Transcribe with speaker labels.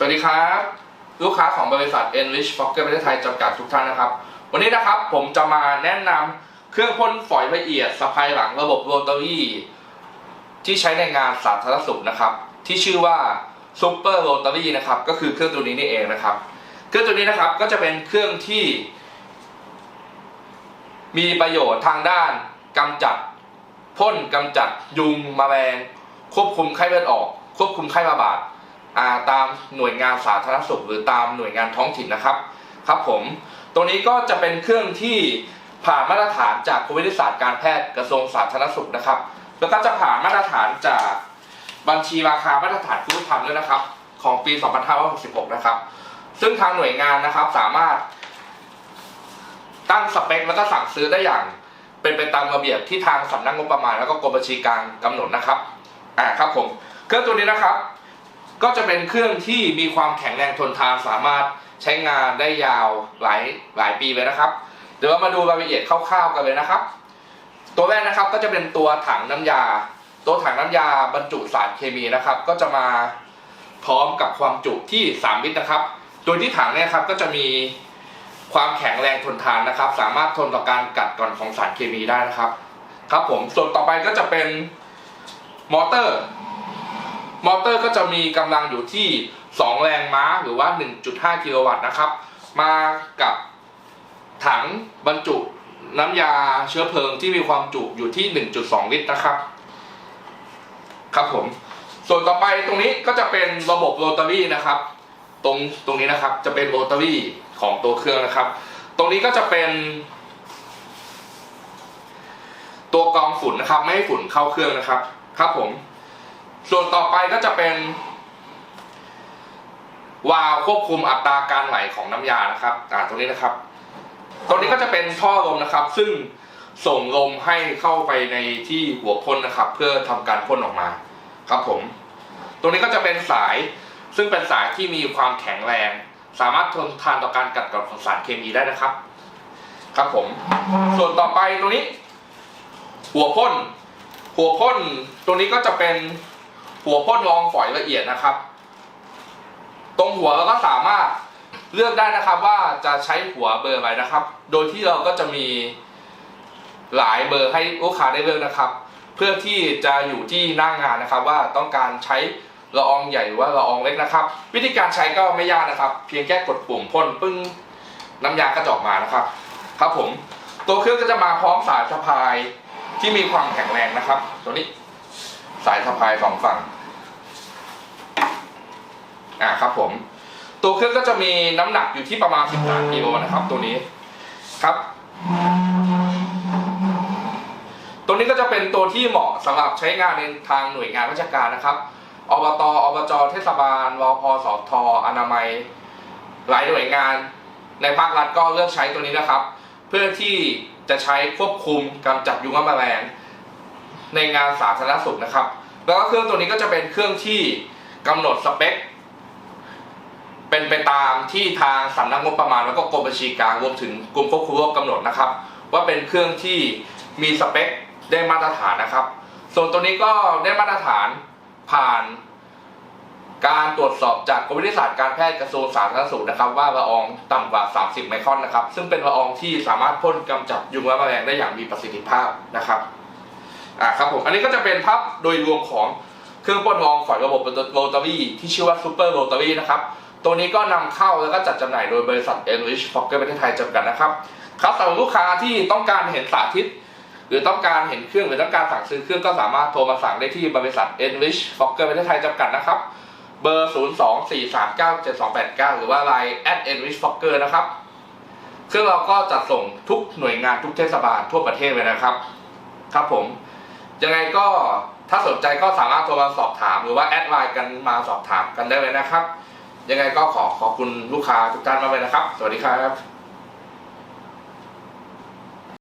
Speaker 1: สวัสดีครับ ลูกค้าของบริษัท Enrich Fokker ประเทศไทยจำกัดทุกท่านนะครับ วันนี้นะครับผมจะมาแนะนำเครื่องพ่นฝอยละเอียดสะพายหลังระบบโรตารี่ที่ใช้ในงานสาธารณสุขนะครับ ที่ชื่อว่า Super Rotary นะครับก็คือเครื่องตัวนี้นี่เองนะครับ เครื่องตัวนี้นะครับก็จะเป็นเครื่องที่ มีประโยชน์ทางด้านกำจัดพ่นกำจัดยุงมแมลงควบคุมไข้เลือดออก ควบคุมไข้ระบาดา ตามหน่วยงานสาธารณสุข หรือตามหน่วยงานท้องถิ่นนะครับครับผมตรงนี้ก็จะเป็นเครื่องที่ผ่านมาตรฐานจากกรมวิทยาศาสตร์การแพทย์กระทรวงสาธารณสุขนะครับ แล้วก็จะผ่านมาตรฐานจากบัญชีราคามาตรฐานคุณธรรมด้วยนะครับ ของปี 2566 นะครับ ซึ่งทางหน่วยงานนะครับสามารถ ตั้งสเปคแล้วก็สั่งซื้อได้อย่าง เป็นไปตามระเบียบที่ทางสำนักงบประมาณ แล้วก็กรมบัญชีกลางกำหนดนะครับอ่าครับผมเครื่องตัวนี้นะครับ ก็จะเป็นเครื่องที่มีความแข็งแรงทนทานสามารถใช้งานได้ยาวหลายหลายปีเลยนะครับ เดี๋ยวเรามาดูรายละเอียดคร่าวๆกันเลยนะครับ ตัวแรกนะครับก็จะเป็นตัวถังน้ำยา ตัวถังน้ำยาบรรจุสารเคมีนะครับ ก็จะมาพร้อมกับความจุที่ 3 ลิตรนะครับ โดยที่ถังเนี่ยครับก็จะมีความแข็งแรงทนทานนะครับ สามารถทนต่อการกัดกร่อนของสารเคมีได้นะครับ ครับผมส่วนต่อไปก็จะเป็นมอเตอร์ มอเตอร์ก็จะมีกำลังอยู่ที่ 2 แรงม้าหรือว่า 1.5 กิโลวัตต์นะครับ มากับถังบรรจุน้ำยาเชื้อเพลิงที่มีความจุอยู่ที่ 1.2 ลิตรนะครับ ครับผม ส่วนต่อไปตรงนี้ก็จะเป็นระบบโรตารี่นะครับ ตรงตรงนี้นะครับจะเป็นโรตารี่ของตัวเครื่องนะครับ ตรงนี้ก็จะเป็น ตัวกรองฝุ่นนะครับ ไม่ให้ฝุ่นเข้าเครื่องนะครับ ครับผม ส่วนต่อไปก็จะเป็น วาล์วควบคุมอัตราการไหลของน้ำยานะครับ อ่าตรงนี้นะครับ ตรงนี้ก็จะเป็นท่อลมนะครับ ซึ่งส่งลมให้เข้าไปในที่หัวพ่นนะครับ เพื่อทำการพ่นออกมาครับผม ตรงนี้ก็จะเป็นสายซึ่งเป็นสายที่มีความแข็งแรง สามารถทนทานต่อการกัดกร่อนของสารเคมีได้นะครับ ครับผม ส่วนต่อไปตรงนี้ หัวพ่น หัวพ่น ตรงนี้ก็จะเป็น หัวพ่นรองฝอยละเอียดนะครับ ตรงหัวเราก็สามารถเลือกได้นะครับว่าจะใช้หัวเบอร์อะไรนะครับ โดยที่เราก็จะมีหลายเบอร์ให้ลูกค้าได้เลือกนะครับ เพื่อที่จะอยู่ที่หน้างงานนะครับ ว่าต้องการใช้ละอองใหญ่หรือว่าละอองเล็กนะครับ วิธีการใช้ก็ไม่ยากนะครับ เพียงแค่กดปุ่มพ่นปึ้งน้ำยาก็จะออกมานะครับ ครับผมตัวเครื่องก็จะมาพร้อมสายสะพายที่มีความแข็งแรงนะครับ ตัวนี้สายสะพายสองฝั่ง อ่าครับผม ตัวเครื่องก็จะมีน้ำหนักอยู่ที่ประมาณ 13กิโลนะครับ ตัวนี้ครับ ตัวนี้ก็จะเป็นตัวที่เหมาะสำหรับใช้งานในทางหน่วยงานราชการนะครับอบตอบจเทศบาลวพสทอนามัย หลายหน่วยงาน ในภาครัฐก็เลือกใช้ตัวนี้นะครับ เพื่อที่จะใช้ควบคุมกำจัดยุงและแมลงในงานสาธารณสุขนะครับ แล้วก็เครื่องตัวนี้ก็จะเป็นเครื่องที่กำหนดสเปค เป็นไปตามที่ทางสำนักงบประมาณแล้วก็กรมบัญชีกลางรวมถึงกรมควบคุมโรคกำหนดนะครับ ว่าเป็นเครื่องที่มีสเปคได้มาตรฐานนะครับ ส่วนตัวนี้ก็ได้มาตรฐานผ่าน การตรวจสอบจากกรมวิทยาศาสตร์การแพทย์กระทรวงสาธารณสุขนะครับ ว่าละอองต่ำกว่า 30 ไมครอนนะครับ ซึ่งเป็นละอองที่สามารถพ่นกำจัดยุงและแมลงได้อย่างมีประสิทธิภาพนะครับอ่าครับผมอันนี้ก็จะเป็นภาพโดยรวมของเครื่องพ่นละอองฝอยระบบโรตารี่ที่ชื่อว่าซูเปอร์โรตารี่นะครับ ตัวนี้ก็นำเข้าแล้วก็จัดจำหน่ายโดยบริษัท Enrich Fokker ประเทศไทยจำกัดนะครับครับสำหรับลูกค้าที่ต้องการเห็นสาธิต หรือต้องการเห็นเครื่องหรือต้องการสั่งซื้อเครื่องก็สามารถโทรมาสั่งได้ที่บริษัท Enrich Fokker ประเทศไทยจำกัดนะครับ เบอร์ 0 2 4 3 9 7 2 8 9 หรือว่า Line at Enrich Fokker นะครับซึ่องเราก็จัดส่งทุกหน่วยงานทุกเทศบาลทั่วประเทศเลยนะครับ ครับผมยังไงก็ถ้าสนใจก็สามารถโทรมาสอบถาม หรือว่าแอดไลน์กันมาสอบถามกันได้เลยนะครับ ยังไงก็ขอขอบคุณลูกค้าทุกท่านมากเลยนะครับ สวัสดีครับ